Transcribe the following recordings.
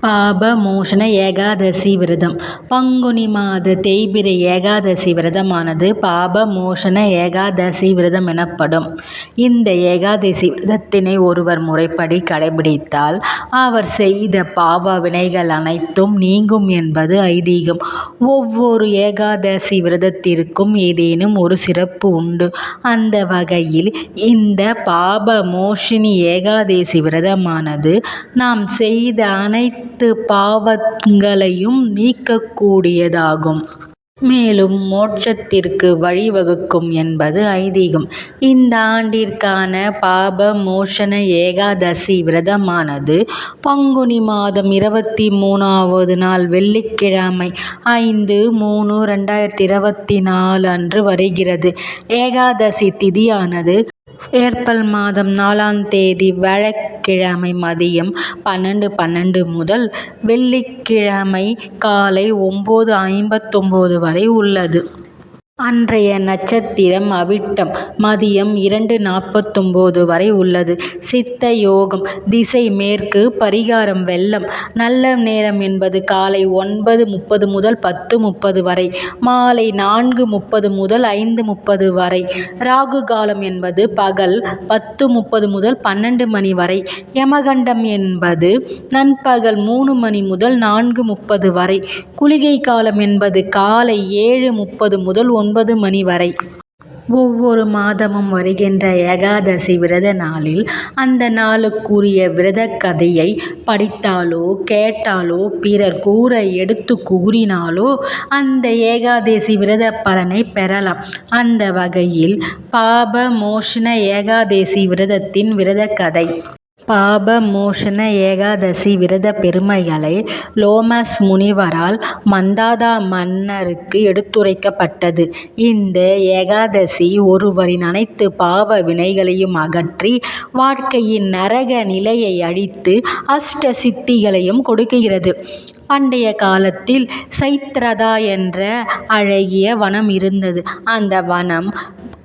பாப ஏகாதசி விரதம் பங்குனி மாத தேய்பிறை ஏகாதசி விரதமானது பாப ஏகாதசி விரதம் எனப்படும். இந்த ஏகாதசி விரதத்தினை ஒருவர் முறைப்படி கடைப்பிடித்தால் அவர் செய்த பாவ வினைகள் அனைத்தும் நீங்கும் என்பது ஐதீகம். ஒவ்வொரு ஏகாதசி விரதத்திற்கும் ஏதேனும் ஒரு சிறப்பு உண்டு. அந்த வகையில் இந்த பாபமோஷினி ஏகாதசி விரதமானது நாம் செய்த அனைத்து பாவங்களையும் நீக்கக்கூடியதாகும் மேலும் மோட்சத்திற்கு வழி வகுக்கும் என்பது ஐதீகம். இந்த ஆண்டிற்கான பாப மோசன ஏகாதசி விரதமானது பங்குனி மாதம் இருபத்தி மூன்றாவது நாள் வெள்ளிக்கிழமை ஐந்து மூணு ரெண்டாயிரத்தி இருபத்தி நாலு அன்று வருகிறது. ஏகாதசி திதியானது ஏப்ரல் மாதம் நாலாம் தேதி வியாழக்கிழமை மதியம் பன்னெண்டு பன்னெண்டு முதல் வெள்ளிக்கிழமை காலை ஒம்பது ஐம்பத்தொம்பது வரை உள்ளது. அன்றைய நட்சத்திரம் அவிட்டம். மதியம் இரண்டு நாற்பத்தொன்பது வரை உள்ளது. சித்த யோகம் திசை மேற்கு பரிகாரம் வெள்ளம். நல்ல நேரம் என்பது காலை ஒன்பது முப்பது முதல் பத்து முப்பது வரை. மாலை நான்கு முப்பது முதல் ஐந்து முப்பது வரை. ராகு காலம் என்பது பகல் பத்து முப்பது முதல் பன்னெண்டு மணி வரை. யமகண்டம் என்பது நண்பகல் மூணு மணி முதல் நான்கு முப்பது வரை. குளிகை காலம் என்பது காலை ஏழு முப்பது முதல் ஒன்பது ஒன்பது மணி வரை. ஒவ்வொரு மாதமும் வருகின்ற ஏகாதசி விரத நாளில் அந்த நாளுக்குரிய விரத கதையை படித்தாலோ கேட்டாலோ பிறர் கூற எடுத்துக் கூறினாலோ அந்த ஏகாதசி விரத பலனை பெறலாம். அந்த வகையில் பாப மோஷன ஏகாதசி விரதத்தின் விரதக் கதை. பாப ஏகாதசி விரதப் பெருமைகளை லோமஸ் முனிவரால் மந்தாதா மன்னருக்கு எடுத்துரைக்கப்பட்டது. இந்த ஏகாதசி ஒருவரின் அனைத்து பாவ வினைகளையும் அகற்றி வாழ்க்கையின் நரக நிலையை அழித்து அஷ்ட சித்திகளையும் கொடுக்கிறது. பண்டைய காலத்தில் சைத்ரதா என்ற அழகிய வனம் இருந்தது. அந்த வனம்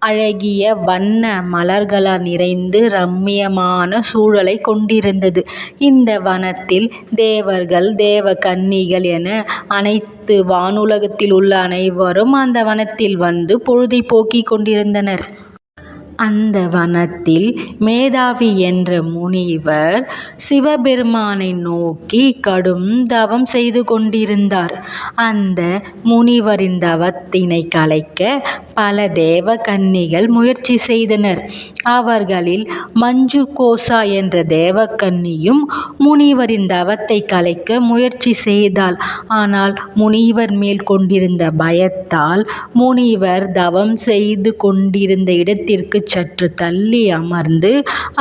அழகிய வண்ண மலர்களால் நிறைந்து ரம்மியமான சூழலைக் கொண்டிருந்தது. இந்த வனத்தில் தேவர்கள் தேவகன்னிகள் என அனைத்து வானுலகத்தில் உள்ள அனைவரும் அந்த வனத்தில் வந்து பொழுதைப் போக்கிக் கொண்டிருந்தனர். அந்த வனத்தில் மேதாவி என்ற முனிவர் சிவபெருமானை நோக்கி கடும் தவம் செய்து கொண்டிருந்தார். அந்த முனிவரின் தவத்தினை கலைக்க பல தேவகன்னிகள் முயற்சி செய்தனர். அவர்களில் மஞ்சு கோசா என்ற தேவகன்னியும் முனிவரின் தவத்தை கலைக்க முயற்சி செய்தாள். ஆனால் முனிவர் மேல் கொண்டிருந்த பயத்தால் முனிவர் தவம் செய்து கொண்டிருந்த இடத்திற்கு சற்று தள்ளி அமர்ந்து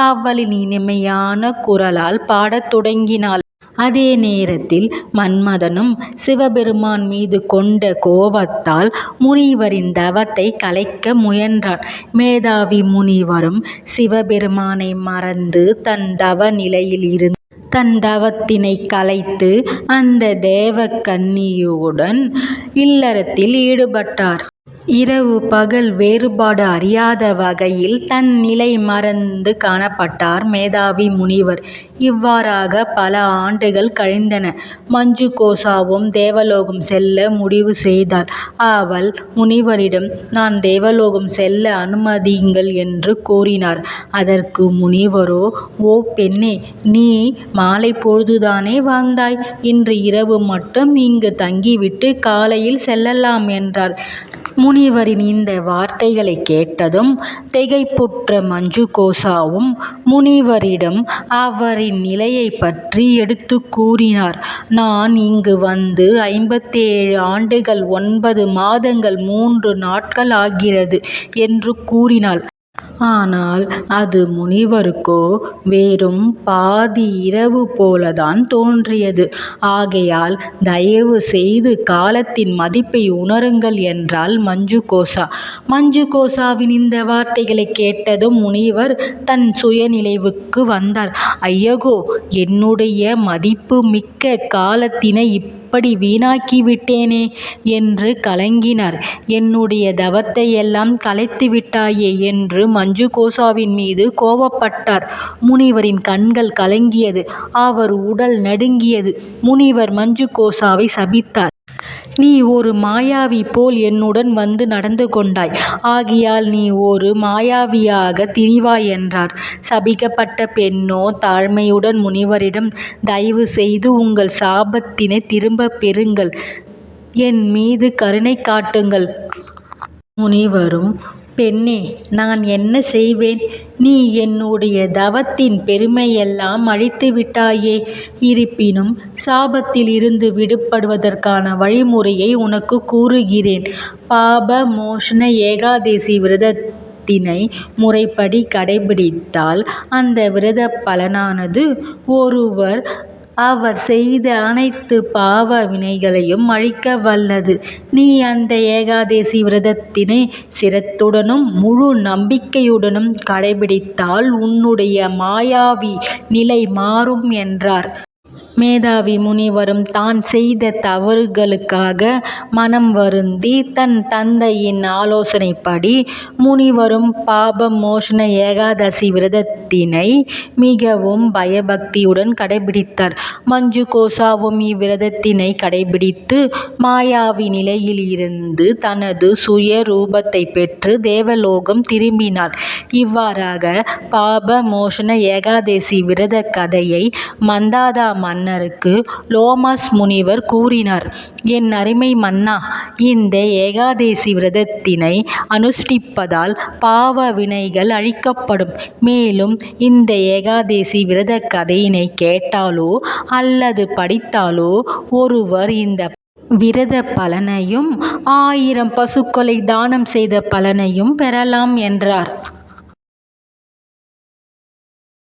அவளின் இனிமையான குரலால் பாடத் தொடங்கினாள். அதே நேரத்தில் மன்மதனும் சிவபெருமான் மீது கொண்ட கோபத்தால் முனிவரின் தவத்தை கலைக்க முயன்றான். மேதாவி முனிவரும் சிவபெருமானை மறந்து தன் தவ நிலையில் இருந்து தன் தவத்தினை கலைத்து அந்த தேவகன்னியுடன் இல்லறத்தில் ஈடுபட்டார். இரவு பகல் வேறுபாடு அறியாத வகையில் தன் நிலை மறந்து காணப்பட்டார் மேதாவி முனிவர். இவ்வாறாக பல ஆண்டுகள் கழிந்தன. மஞ்சு கோசாவும் தேவலோகம் செல்ல முடிவு செய்தாள். அவள் முனிவரிடம் நான் தேவலோகம் செல்ல அனுமதியுங்கள் என்று கூறினார். அதற்கு முனிவரோ ஓ பெண்ணே நீ மாலை பொழுதுதானே வந்தாய். இன்று இரவு மட்டும் இங்கு தங்கிவிட்டு காலையில் செல்லலாம் என்றார். முனிவரின் இந்த வார்த்தைகளை கேட்டதும் திகைப்புற்ற மஞ்சுகோசாவும் முனிவரிடம் அவரின் நிலையைப் பற்றி எடுத்துக் கூறினார். நான் இங்கு வந்து ஐம்பத்தேழு ஆண்டுகள் ஒன்பது மாதங்கள் மூன்று நாட்கள் ஆகிறது என்று கூறினாள். ஆனால் அது முனிவருக்கோ வெறும் பாதி இரவு போலத்தான் தோன்றியது. ஆகையால் தயவு செய்து காலத்தின் மதிப்பை உணருங்கள் என்றாள் மஞ்சுகோசா. மஞ்சுகோசாவின் இந்த வார்த்தைகளைக் கேட்டதும் முனிவர் தன் சுயநினைவுக்கு வந்தார். ஐயகோ என்னுடைய மதிப்பு மிக்க காலத்தினை எப்படி வீணாக்கி விட்டேனே என்று கலங்கினார். என்னுடைய தவத்தை எல்லாம் கலைத்து விட்டாயே என்று மஞ்சு கோசாவின் மீது கோபப்பட்டார். முனிவரின் கண்கள் கலங்கியது. அவர் உடல் நடுங்கியது. முனிவர் மஞ்சு கோசாவை சபித்தார். நீ ஒரு மாயாவி போல் என்னுடன் வந்து நடந்து கொண்டாய். ஆகையால் நீ ஒரு மாயாவியாக திரிவாய் என்றார். சபிக்கப்பட்ட பெண்ணோ தாழ்மையுடன் முனிவரிடம் தயவு செய்து உங்கள் சாபத்தினை திரும்பப் பெறுங்கள். என் மீது கருணை காட்டுங்கள். முனிவரும் பெண்ணே நான் என்ன செய்வேன்? நீ என்னுடைய தவத்தின் பெருமையெல்லாம் அழித்து விட்டாயே. இருப்பினும் சாபத்தில் இருந்து விடுபடுவதற்கான வழிமுறையை உனக்கு கூறுகிறேன். பாப மோசன ஏகாதசி விரதத்தினை முறைப்படி கடைபிடித்தால் அந்த விரத பலனானது ஒருவர் அவர் செய்த அனைத்து பாவ வினைகளையும் அழிக்க வல்லது. நீ அந்த ஏகாதசி விரதத்தினை சிரத்துடனும் முழு நம்பிக்கையுடனும் கடைபிடித்தால் உன்னுடைய மாயாவி நிலை மாறும் என்றார். மேதாவி முனிவரும் தான் செய்த தவறுகளுக்காக மனம் வருந்தி தன் தந்தையின் ஆலோசனைப்படி முனிவரும் பாப மோசன ஏகாதசி விரதத்தினை மிகவும் பயபக்தியுடன் கடைபிடித்தார். மஞ்சு கோசாவும் இவ்விரதத்தினை கடைபிடித்து மாயாவி நிலையிலிருந்து தனது சுய ரூபத்தை பெற்று தேவலோகம் திரும்பினார். இவ்வாறாக பாப மோசன ஏகாதசி விரத கதையை மந்தாதா மன் மன்னருக்கு லோமாஸ் முனிவர் கூறினார் என் அருமை மன்னா இந்த ஏகாதசி விரதத்தினை அனுஷ்டிப்பதால் பாவ வினைகள் அழிக்கப்படும். மேலும் இந்த ஏகாதசி விரத கதையினை கேட்டாலோ அல்லது படித்தாலோ ஒருவர் இந்த விரத பலனையும் ஆயிரம் பசுக்களை தானம் செய்த பலனையும் பெறலாம் என்றார்.